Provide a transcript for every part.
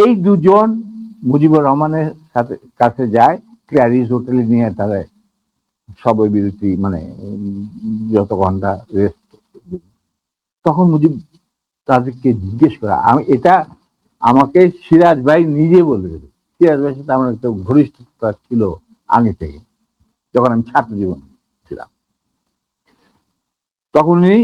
এই দুজন মুজিবুর রহমানের সাথে, কাছে যায় ক্ল্যারিস হোটেলে নিয়ে তারা সবই বিরতি মানে যত ঘণ্টা রেস্ট তখন মুজিব তাদেরকে জিজ্ঞেস করা, আমি এটা আমাকে সিরাজ ভাই নিজে বলে দিল সিরাজ ভাইয়ের সাথে আমার একটা ঘনিষ্ঠতা ছিল আগে থেকে, যখন আমি ছাত্র জীবন ছিলাম। তখন উনি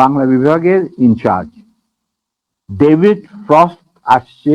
বাংলা বিভাগের ইনচার্জ ডেভিড ফ্রস্ট আসছে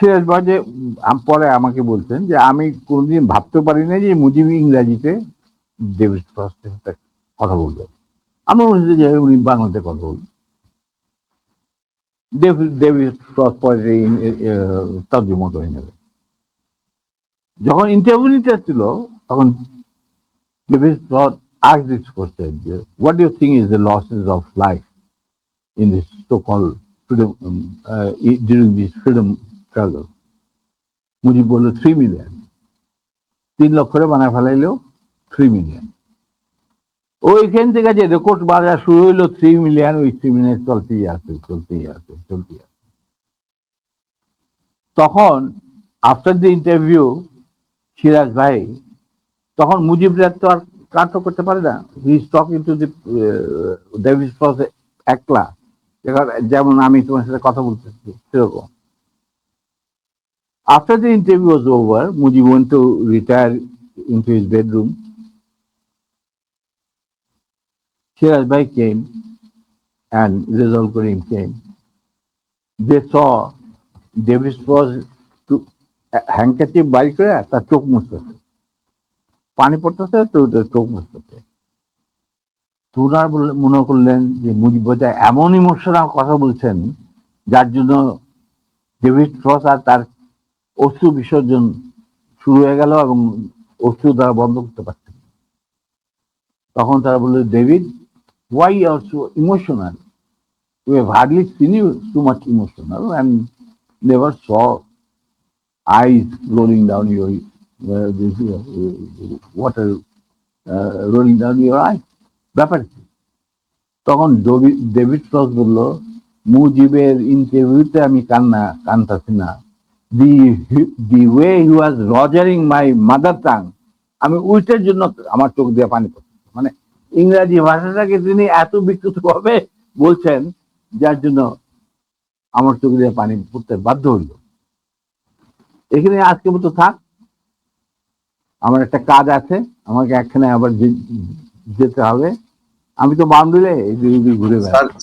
সিরাজ বাজে পরে আমাকে বলছেন যে, আমি কোনোদিন ভাবতে পারি না যে মুজিব ইংরাজিতে ডেভিড সাথে কথা বলবে। আমি বলছি যে উনি বাংলাতে কথা বলবেন ডেভিড ফ্রস্ট পরে নেবে। যখন ইন্টারভিউ নিতে ছিল তখন David Frost asked this question যে, what do you think is the losses struggle Mujib বলল থ্রি মিলিয়ন তিন লক্ষরে বানায় ফেলাইলেও থ্রি মিলিয়ন ওইখান থেকে যে রেকর্ড বাজার শুরু হইল থ্রি মিলিয়ন ওই থ্রি মিলিয়ন চলতেই আছে চলতেই আছে চলতেই আছে। তখন আফটার দি ইন্টারভিউ সিরাজ ভাই, তখন মুজিবরা তো আর কাট করতে পারে না। He is talking to the David Frost একলা। যেমন আমি তোমার সাথে কথা বলতেছি, সেরকম। After the interview was over, Mujib went to retire into his bedroom. Shiraz Bhai came and Rizal Karim came. They saw Davis was to handkerchief বাড়ি করে তার চোখ মুছতেছে পানি পড়তেছে তো চোখ মুছতেছে তোনার মনে করলেন যে মুজিব এমন ইমোশনাল কথা বলছেন যার জন্য ডেভিড ফ্রস আর তার অশ্রু বিসর্জন শুরু হয়ে গেল এবং অশ্রু দ্বারা বন্ধ করতে পারতেন। তখন তারা বলল, David why are so emotional you have hardly seen you too much emotional and never saw eyes rolling down your water rolling down your eye ব্যাপার? তখন ডেভিড ফ্রস বলল, মুজিবের ইন্টারভিউতে আমি কান্না, কানতাছি না the the way he was rogering my mother tongue আমি উইটের জন্য আমার চোখ দিয়ে পানি পড়ছে মানে ইংরাজি ভাষাটাকে তিনি এত বিকৃত ভাবে বলছেন, যার জন্য আমার চোখ দিয়ে পানি পড়তে বাধ্য হইল। এখানে আজকে মতো থাক। আমার একটা কাজ আছে, আমাকে একখানে আবার যেতে হবে। আমি তো বাউন্ডুলে ঘুরে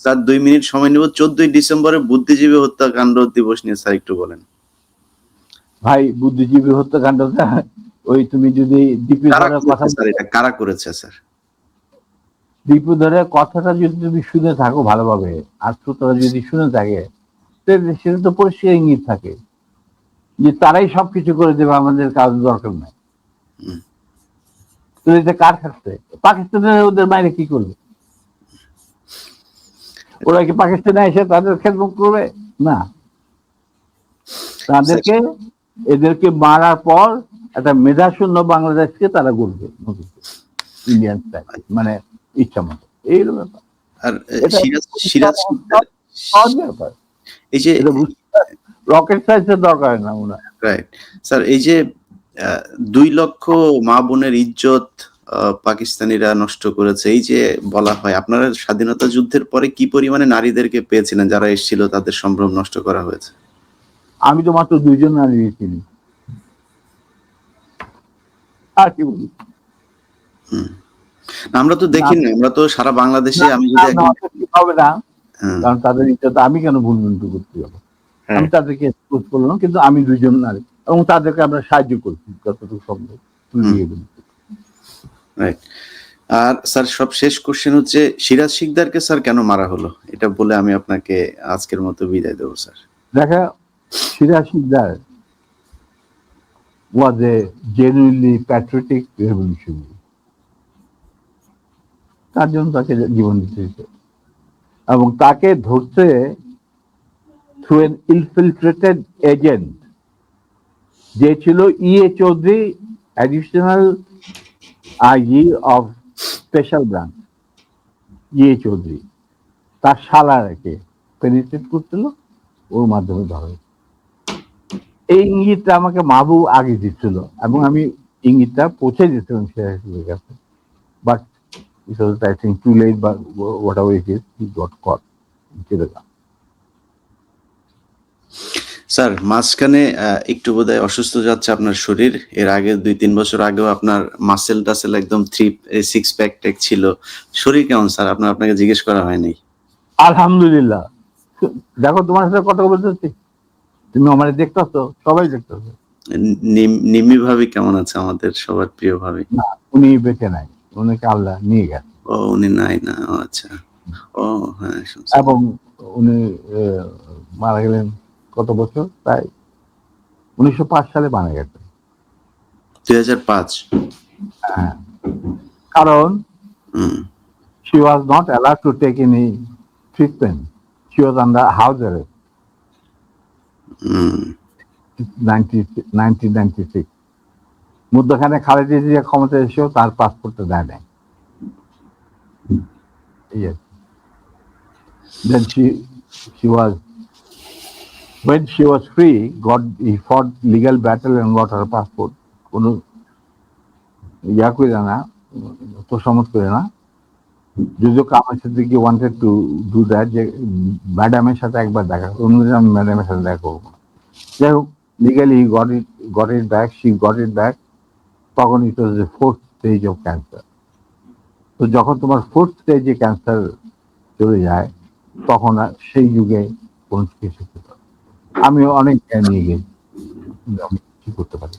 স্যার, দুই মিনিট সময় নেব। চোদ্দই ডিসেম্বরে বুদ্ধিজীবী হত্যাকাণ্ড দিবস নিয়ে স্যার একটু বলেন। ভাই বুদ্ধিজীবী হত্যাকাণ্ডটা ওই তুমি যদি কারা কথা কারা করেছে স্যার? দীপুধরের কথাটা যদি তুমি শুনে থাকো ভালোভাবে আর শ্রোতারা যদি শুনে থাকে সেটা তো পরিষ্কার ইঙ্গিত থাকে যে তারাই সবকিছু করে দেবে আমাদের কাজ দরকার নাই। তো এটা কার ক্ষেত্রে পাকিস্তানের ওদের বাইরে কি করবে? ওরা কি পাকিস্তানে এসে তাদের খেদমত করবে? না। তাদেরকে এদেরকে মারার পর একটা মেধাশূন্য বাংলাদেশকে তারা গড়বে। ইন্ডিয়ান মানে ইচ্ছা মতো। এইরকম ব্যাপার। আর সিরাজ সিরাজ সহজ ব্যাপার। এই যে রকেট সাইন্সের দরকার না ওনার রাইট স্যার এই যে দুই লক্ষ মা বোনের ইজ্জত পাকিস্তানিরা নষ্ট করেছে এই যে বলা হয় আপনারা স্বাধীনতা যুদ্ধের পরে কি পরিমাণে নারীদেরকে পেয়েছিলেন যারা এসেছিল তাদের সম্ভ্রম নষ্ট করা হয়েছে? আমি তো মাত্র দুইজন নারী চিনি আর কি বলি আমরা তো দেখি না। আমরা তো সারা বাংলাদেশে আমি যদি হবে না। হ্যাঁ, কারণ তাদের ইচ্ছা তো আমি কেন ভুল মন্ত্র করতে যাব? হ্যাঁ। আমি তাদেরকে এক্সপোজ করলাম কিন্তু আমি দুইজন নারী এবং তাদেরকে আমরা সাহায্য করছি যতটুকু সম্ভব। দিয়ে রাইট আর স্যার সব শেষ কোশ্চেন হচ্ছে সিরাজ শিকদারকে স্যার কেন মারা হলো? এটা বলে আমি আপনাকে আজকের মতো বিদায় দেবো স্যার। দেখা Siraj Sikdar was a genuinely patriotic revolutionary. তার জন্য তাকে জীবন দিতে হয়েছে। এবং তাকে ধরতে থ্রু এন ইনফিলট্রেটেড এজেন্ট যে ছিল E A Chowdhury additional IG of special branch E A Chowdhury তার শালারাকে পেনিট্রেট করছিল, ওর মাধ্যমে ধরা হয়েছে। এই ইঙ্গিতটা আমাকে মাহবুব আগে দিচ্ছিল এবং আমি ইঙ্গিতটা পৌঁছে দিয়েছিলাম শেয়ারের কাছে। But it was I think too late বা whatever it is he got caught sir মাঝখানে একটু বোধহয় অসুস্থ যাচ্ছে আপনার শরীর। এর আগে দুই তিন বছর আগেও আপনার মাসেল টাসেল একদম থ্রি সিক্স প্যাক ট্যাক ছিল। শরীর কেমন স্যার আপনার আপনাকে জিজ্ঞেস করা হয়নি? আলহামদুলিল্লাহ। দেখো তোমার সাথে কথা বলতেছি তুমি আমার দেখতেছো সবাই দেখতেছো নিম- ভাবি কেমন আছে? আমাদের সবার প্রিয় ভাবি। না উনি বেঁচে নাই। উনিকে আল্লাহ নিয়ে গেছে। ও উনি নাই না আচ্ছা। ও হ্যাঁ এবং উনি মারা গেলেন কত বছর? প্রায় উনিশশো পাঁচ সালে মারা গেছে। দুই হাজার পাঁচ। হ্যাঁ। কারণ not allowed to take any treatment. She was under house arrest, হুম 1996. মধ্যখানে খালেদা জিয়া ক্ষমতা এসেও তার পাসপোর্টটা দেয় নাই Then she she was when she was free, got he fought legal battle and got her passport. কোনো ইয়া করে না তো সমত করে না যদিও আমার সাথে ওয়ান্টেড টু ডু দ্যাট যে ম্যাডামের সাথে একবার দেখা অন্যদিন আমি ম্যাডামের সাথে দেখা করব। যাই হোক legally got it got it back she got it back তখন it was a fourth stage of cancer তো যখন তোমার ফোর্থ স্টেজে ক্যান্সার চলে যায়, তখন সেই যুগে কোন চিকিৎসা আমি অনেক জ্ঞান নিয়ে গেছি। কি করতে পারি